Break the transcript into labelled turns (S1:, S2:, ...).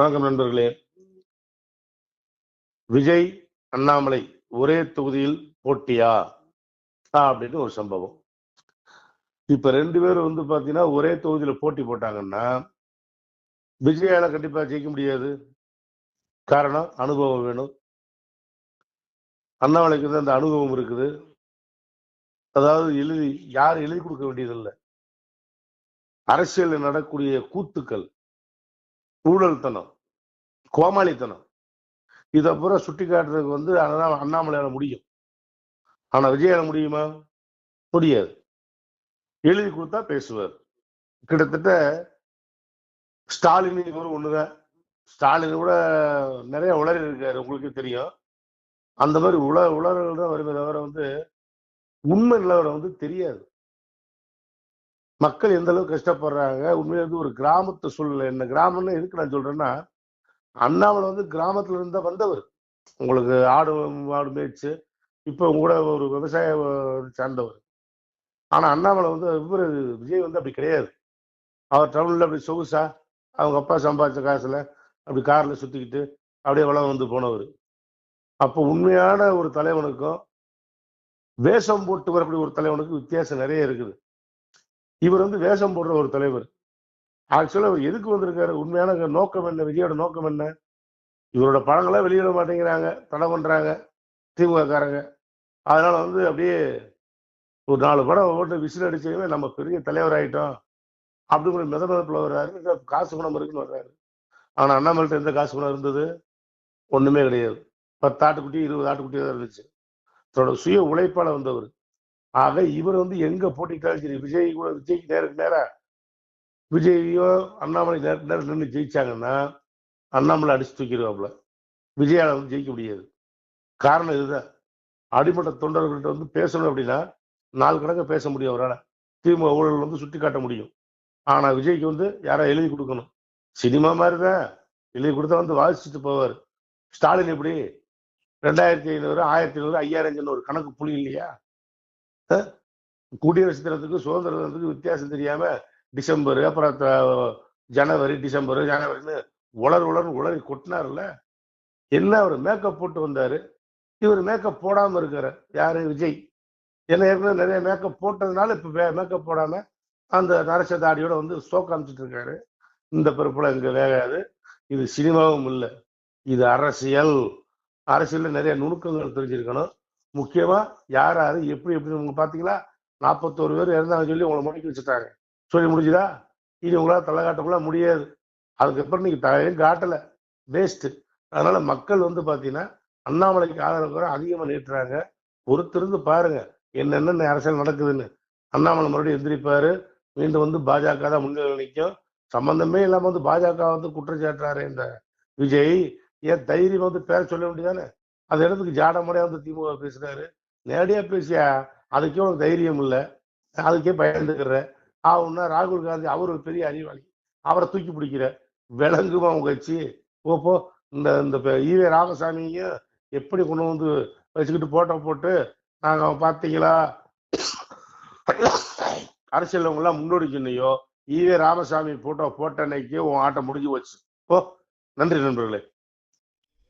S1: வணக்கம் நண்பர்களே. விஜய் அண்ணாமலை ஒரே தொகுதியில் போட்டியா? அப்படின்னு ஒரு சம்பவம். இப்ப ரெண்டு பேரும் வந்து பாத்தீங்கன்னா ஒரே தொகுதியில போட்டி போட்டாங்கன்னா விஜயால கண்டிப்பா ஜெயிக்க முடியாது. காரணம் அனுபவம் வேணும். அண்ணாமலைக்கு வந்து அந்த அனுபவம் இருக்குது. அதாவது எழுதி யார் எழுதி கொடுக்க வேண்டியதில்லை. அரசியலில் நடக்கூடிய கூத்துக்கள். ஊழல்தனம் கோமாளித்தனம். இதை பூரா சுட்டி காட்டுறதுக்கு வந்து அண்ணா- அண்ணாமலையால முடியும். ஆனால் விஜயால முடியுமா? முடியாது. எழுதி கொடுத்தா பேசுவார். கிட்டத்தட்ட ஸ்டாலின் இவரும் ஒண்ணுதான். ஸ்டாலின் கூட நிறைய உளறி இருக்காரு உங்களுக்கே தெரியும். அந்த மாதிரி உல உளறல் தான் வருமே தவிர வந்து உண்மை நிலவரம் வந்து தெரியாது. மக்கள் எந்த அளவுக்கு கஷ்டப்படுறாங்க உண்மையில வந்து ஒரு கிராமத்து சூழ்நிலை என்ன? கிராமம்னு எதுக்கு நான் சொல்றேன்னா அண்ணாமலை வந்து கிராமத்துல இருந்தா வந்தவர். உங்களுக்கு ஆடு ஆடு மேய்ச்சு இப்போ கூட ஒரு விவசாய சார்ந்தவர். ஆனா அண்ணாமலை வந்து இவர் விஜய் வந்து அப்படி கிடையாது. அவர் டவுன்ல அப்படி சொகுசா அவங்க அப்பா சம்பாதிச்ச காசுல அப்படி கார்ல சுத்திக்கிட்டு அப்படியே வளம் வந்து போனவர். அப்போ உண்மையான ஒரு தலைவனுக்கும் வேஷம் போட்டு வரக்கூடிய ஒரு தலைவனுக்கும் வித்தியாசம் நிறைய இருக்குது. இவர் வந்து வேஷம் போடுற ஒரு தலைவர். ஆக்சுவலாக அவர் எதுக்கு வந்திருக்காரு? உண்மையான நோக்கம் என்ன? விஜயோட நோக்கம் என்ன? இவரோட படங்களை வெளியிட மாட்டேங்கிறாங்க. தடை பண்ணுறாங்க திமுக காரங்க அதனால வந்து அப்படியே ஒரு நாலு படம் ஓட்டு விசில் அடிச்சதுமே நம்ம பெரிய தலைவர் ஆகிட்டோம் அப்படிங்கிற மிதமதப்பில் வர்றாரு. காசு குணம் இருக்குன்னு வர்றாரு. ஆனால் அண்ணாமலைட்ட எந்த காசு குணம் இருந்தது? ஒன்றுமே கிடையாது. பத்து ஆட்டுக்குட்டி இருபது ஆட்டுக்குட்டி தான் இருந்துச்சு. தன்னோட சுய உழைப்பால் வந்தவர். ஆக இவர் வந்து எங்க போட்டிட்டாலும் சரி விஜய் கூட விஜய்க்கு நேருக்கு நேரா விஜயோ அண்ணாமலை நேருக்கு நேரம் நின்று ஜெயிச்சாங்கன்னா அண்ணாமலை அடிச்சு தூக்கிடுவாப்புல. விஜயால வந்து ஜெயிக்க முடியாது. காரணம் இதுதான். அடிமட்ட தொண்டர்கள்ட்ட வந்து பேசணும் அப்படின்னா நாலு கணக்க பேச முடியும் அவரால். திமுக ஊழல் வந்து சுட்டி காட்ட முடியும். ஆனா விஜய்க்கு வந்து யாரா எழுதி கொடுக்கணும்? சினிமா மாதிரி தான் எழுதி கொடுத்தா வந்து வாசிச்சுட்டு போவார். ஸ்டாலின் எப்படி? ரெண்டாயிரத்தி ஐநூறு ஆயிரத்தி ஐநூறு ஐயாயிரம் ஒரு கணக்கு புள்ளி இல்லையா? குடியரசு தினத்துக்கு சுதந்திர தினத்துக்கு வித்தியாசம் தெரியாம டிசம்பர் அப்புறம் ஜனவரி டிசம்பர் ஜனவரின்னு உலர் உலர்னு உலரி கொட்டினார்ல என்ன அவர் மேக்கப் போட்டு வந்தாரு? இவர் மேக்கப் போடாம இருக்காரு. யாரு? விஜய். என்ன ஏற்கனவே நிறைய மேக்கப் போட்டதுனால இப்ப மேக்கப் போடாம அந்த நரச தாடியோட வந்து ஸ்டோ காமிச்சிட்டு இருக்காரு. இந்த பிறப்புல இங்க வேகாது. இது சினிமாவும் இல்லை. இது அரசியல். அரசியல்ல நிறைய நுணுக்கங்கள் தெரிஞ்சிருக்கணும். முக்கியமா யார் யார் எப்படி எப்படி உங்க பாத்தீங்களா? நாற்பத்தோரு பேர் இறந்தாங்க சொல்லி உங்களை முடக்கி வச்சுட்டாங்க. சொல்லி முடிஞ்சுதா? இனி உங்களால் தலை காட்டக்குள்ள முடியாது. அதுக்கப்புறம் நீங்க தலையும் காட்டல. வேஸ்ட் அதனால மக்கள் வந்து பாத்தீங்கன்னா அண்ணாமலைக்கு ஆதரவு அதிகமா நீட்டுறாங்க பொறுத்திருந்து பாருங்க என்னென்ன அரசியல் நடக்குதுன்னு. அண்ணாமலை மறுபடியும் எந்திரிப்பாரு. மீண்டும் வந்து பாஜக தான் முன்னிலை நிற்கும். சம்பந்தமே இல்லாம வந்து பாஜக வந்து குற்றச்சாட்டுறாரு இந்த விஜய். ஏன் தைரியம் வந்து பேர சொல்ல வேண்டியதானே அந்த இடத்துக்கு ஜாட முறையாக வந்து திமுக பேசினாரு. நேரடியாக பேசியா அதுக்கே உனக்கு தைரியம் இல்லை. அதுக்கே பயந்துக்கிற. ஆகும்னா ராகுல் காந்தி அவர் ஒரு பெரிய அறிவாளி. அவரை தூக்கி பிடிக்கிற. விளங்குமா உங்க கட்சி? ஓப்போ போ இந்த இந்த ஈவே ராமசாமியும் எப்படி கொண்டு வந்து வச்சுக்கிட்டு போட்டோ போட்டு நாங்கள் பார்த்தீங்களா அரசியல் முன்னோடி சொன்னையோ ஈவே ராமசாமி போட்டோ போட்ட அன்னைக்கு உன் ஆட்டம் முடிஞ்சு போச்சு. ஓ நன்றி நண்பர்களே.